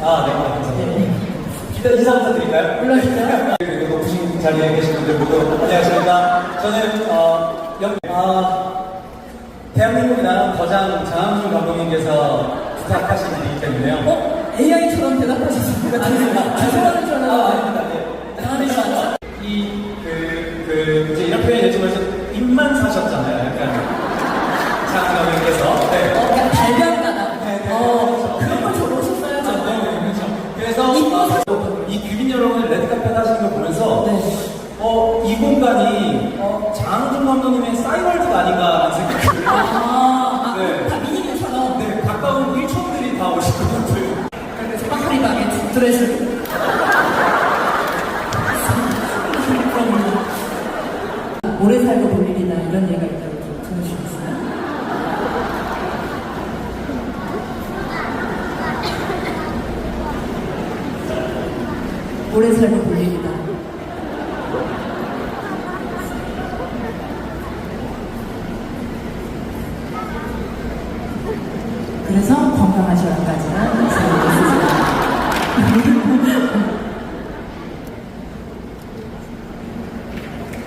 아, 네, 감사합니다. 일단 인사 부탁드릴까요? 물론이죠. 그리고 높으신 자리에 계신 분들 모두 안녕하십니까. 저는, 어, 영, 아, 대한민국이 나라 거장 장항준 감독님께서 부탁하신 일이기 때문에요. 어? AI처럼 대답하셨습니다. 아닙니다. 죄송하는 줄 아, 알았는데. 아닙니다. 네. 당하는 줄 알았죠. 이, 그, 그, 이제 이런 표현이 됐지만, 입만 사셨잖아요. 약간. 장항준 감독님께서. 여러분들 레드카펫 하시는 거 보면서 네. 어, 이 공간이 어, 장항준 감독님의 싸이월드가 아닌가 하는 생각이 들어요. 아, 아, 네. 다 미니뮤처럼. 네, 가까운 일촌들이 다 오실 것 같아요. 그래서 방에 드레스를. 그럼요. 오래 살고 볼일이다 이런 얘기가 있다고 좀 들으셨어요? 오래 살고 볼 일이다. 그래서 건강하셔야까지는 말씀을 드리겠습니다.